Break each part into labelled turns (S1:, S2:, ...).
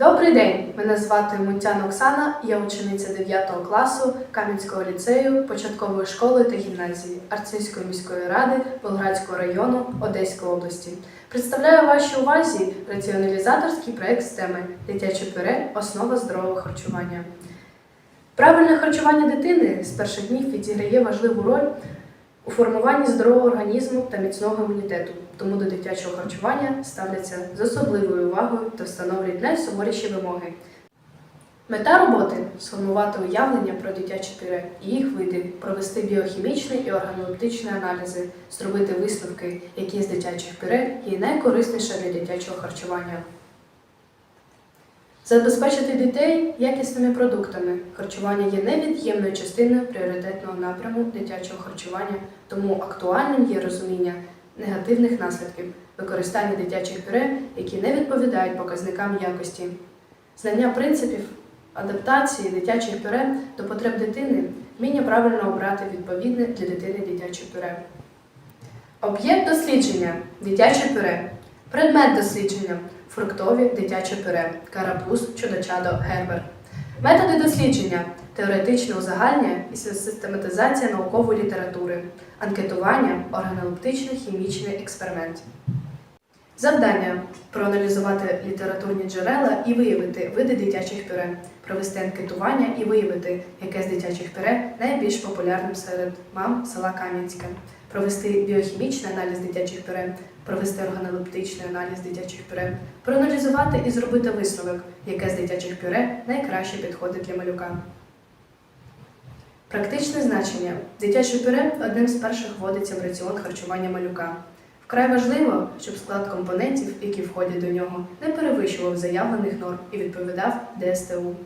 S1: Добрий день! Мене звати Мунтян Оксана, я учениця 9 класу Кам'янського ліцею, початкової школи та гімназії Арцизької міської ради Болградського району Одеської області. Представляю вашій увазі раціоналізаторський проект з теми Дитяче пюре основа здорового харчування. Правильне харчування дитини з перших днів відіграє важливу роль у формуванні здорового організму та міцного імунітету, тому до дитячого харчування ставляться з особливою увагою та встановлюють найсуворіші вимоги. Мета роботи сформувати уявлення про дитяче пюре і їх види, провести біохімічні і органолептичні аналізи, зробити висновки, які з дитячих пюре є найкорисніше для дитячого харчування. Забезпечити дітей якісними продуктами. Харчування є невід'ємною частиною пріоритетного напряму дитячого харчування, тому актуальним є розуміння негативних наслідків використання дитячих пюре, які не відповідають показникам якості, знання принципів адаптації дитячих пюре до потреб дитини, вміння правильно обрати відповідне для дитини дитяче пюре. Об'єкт дослідження дитяче пюре. Предмет дослідження фруктові дитяче пюре, карапуз, чудочадо, гербер. Методи дослідження. Теоретичне узагальнення і систематизація наукової літератури, анкетування, органолептичний хімічний експеримент. Завдання. Проаналізувати літературні джерела і виявити види дитячих пюре, провести анкетування і виявити, яке з дитячих пюре найбільш популярним серед мам села Кам'янське, провести біохімічний аналіз дитячих пюре, провести органолептичний аналіз дитячих пюре, проаналізувати і зробити висновок, яке з дитячих пюре найкраще підходить для малюка. Практичне значення. Дитяче пюре одним з перших вводиться в раціон харчування малюка. Вкрай важливо, щоб склад компонентів, які входять до нього, не перевищував заявлених норм і відповідав ДСТУ.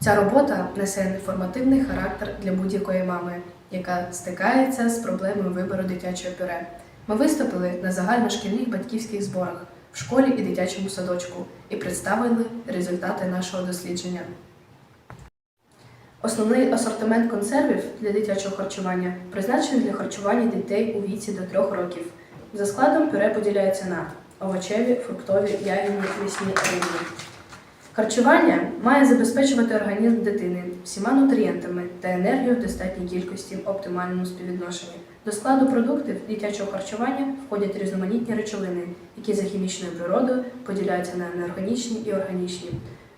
S1: Ця робота несе інформативний характер для будь-якої мами, яка стикається з проблемою вибору дитячого пюре. Ми виступили на загальношкільних батьківських зборах в школі і дитячому садочку і представили результати нашого дослідження. Основний асортимент консервів для дитячого харчування призначений для харчування дітей у віці до 3 років. За складом пюре поділяється на овочеві, фруктові, ягідні, м'ясні, рибні. Харчування має забезпечувати організм дитини всіма нутрієнтами та енергією в достатній кількості в оптимальному співвідношенні. До складу продуктів дитячого харчування входять різноманітні речовини, які за хімічною природою поділяються на неорганічні і органічні.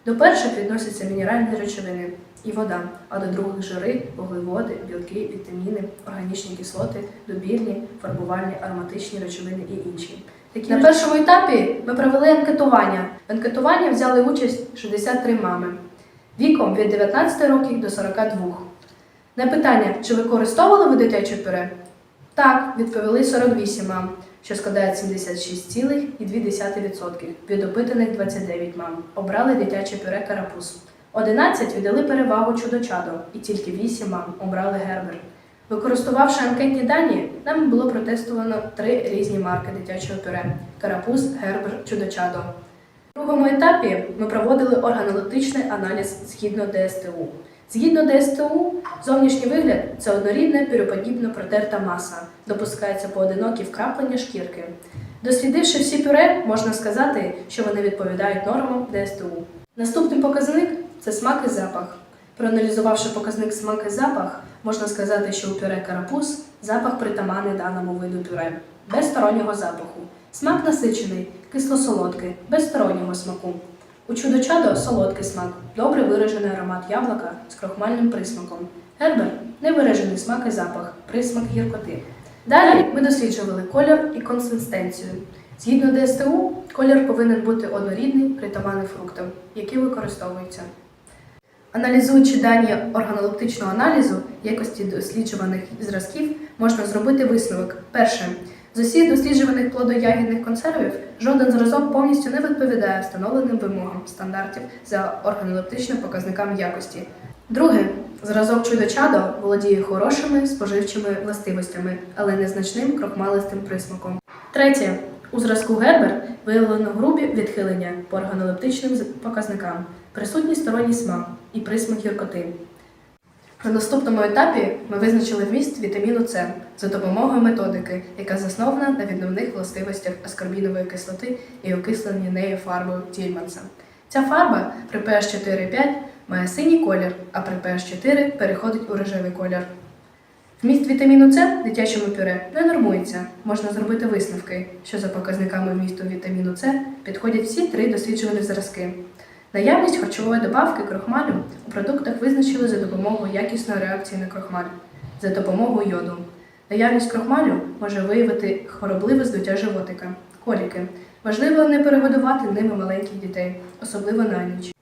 S1: До перших відносяться мінеральні речовини і вода, а до других жири, вуглеводи, білки, вітаміни, органічні кислоти, добірні, фарбувальні, ароматичні речовини і інші. Такі на першому етапі ми провели анкетування. В анкетуванні взяли участь 63 мами віком від 19 років до 42. На питання, чи використовували ви дитяче пюре? Так, відповіли 48 мам, що складає 76,2%. Від опитаних 29 мам. Обрали дитяче пюре карапуз. 11 віддали перевагу чудо-чадо, і тільки 8 мам обрали гербер. Використовувавши анкетні дані, нам було протестовано три різні марки дитячого пюре: карапуз, гербер, чудо-чадо. У другому етапі ми проводили органолептичний аналіз згідно ДСТУ. Згідно ДСТУ, зовнішній вигляд це однорідна пюроподібна протерта маса, допускаються поодинокі вкраплення шкірки. Дослідивши всі пюре, можна сказати, що вони відповідають нормам ДСТУ. Наступний показник це смак і запах. Проаналізувавши показник смак і запах, можна сказати, що у пюре карапуз запах притаманний даному виду пюре, без стороннього запаху. Смак насичений, кисло-солодкий, без стороннього смаку. У чудо-чадо солодкий смак, добре виражений аромат яблука з крохмальним присмаком. Гербер невиражений смак і запах, присмак гіркоти. Далі ми досліджували колір і консистенцію. Згідно ДСТУ, колір повинен бути однорідний, притаманний фруктам, які використовуються. Аналізуючи дані органолептичного аналізу якості досліджуваних зразків, можна зробити висновок. Перше. З усіх досліджуваних плодоягідних консервів жоден зразок повністю не відповідає встановленим вимогам стандартів за органолептичним показникам якості. Друге, зразок чудо-чадо володіє хорошими споживчими властивостями, але незначним крохмалистим присмаком. Третє. У зразку Гербер виявлено грубі відхилення по органолептичним показникам, присутній сторонній смак і присмак гіркоти. На наступному етапі ми визначили вміст вітаміну С за допомогою методики, яка заснована на відновних властивостях аскорбінової кислоти і окисленні нею фарбою Тільманса. Ця фарба при pH 4,5 має синій колір, а при pH 4 переходить у рожевий колір. Вміст вітаміну С в дитячому пюре не нормується. Можна зробити висновки, що за показниками вмісту вітаміну С підходять всі три досліджувані зразки. Наявність харчової добавки крохмалю у продуктах визначили за допомогою якісної реакції на крохмаль, за допомогою йоду. Наявність крохмалю може виявити хворобливе здуття животика, коліки. Важливо не перегодувати ними маленьких дітей, особливо на ніч.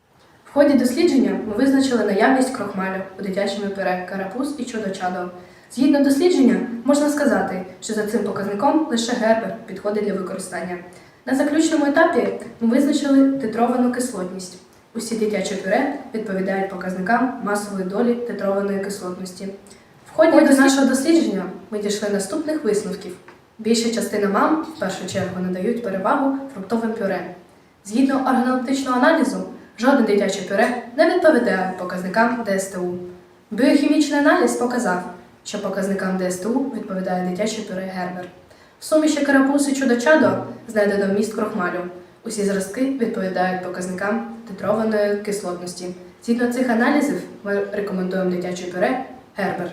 S1: В ході дослідження ми визначили наявність крохмалю у дитячому пюре карапуз і чудо-чадо. Згідно дослідження, можна сказати, що за цим показником лише гербер підходить для використання. На заключному етапі ми визначили титровану кислотність. Усі дитячі пюре відповідають показникам масової долі титрованої кислотності. В ході до нашого дослідження ми дійшли наступних висновків. Більша частина мам в першу чергу надають перевагу фруктовим пюре. Згідно органолептичного аналізу, жодне дитяче пюре не відповідає показникам ДСТУ. Біохімічний аналіз показав, що показникам ДСТУ відповідає дитяче пюре Гербер. Суміші карапуз і чудо-чадо знайдено вміст крохмалю. Усі зразки відповідають показникам титрованої кислотності. Згідно цих аналізів, ми рекомендуємо дитяче пюре Гербер.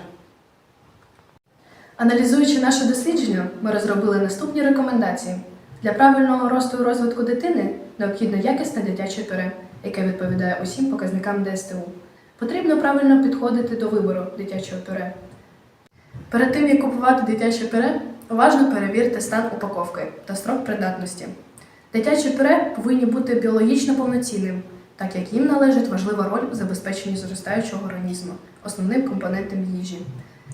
S1: Аналізуючи наше дослідження, ми розробили наступні рекомендації. Для правильного росту і розвитку дитини необхідно якісне дитяче пюре, яке відповідає усім показникам ДСТУ. Потрібно правильно підходити до вибору дитячого пюре. Перед тим, як купувати дитяче пюре, уважно перевірте стан упаковки та строк придатності. Дитячі пюре повинні бути біологічно повноцінним, так як їм належить важлива роль у забезпеченні зростаючого організму, основним компонентом їжі.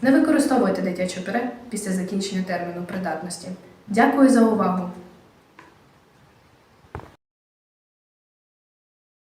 S1: Не використовуйте дитяче пюре після закінчення терміну придатності. Дякую за увагу!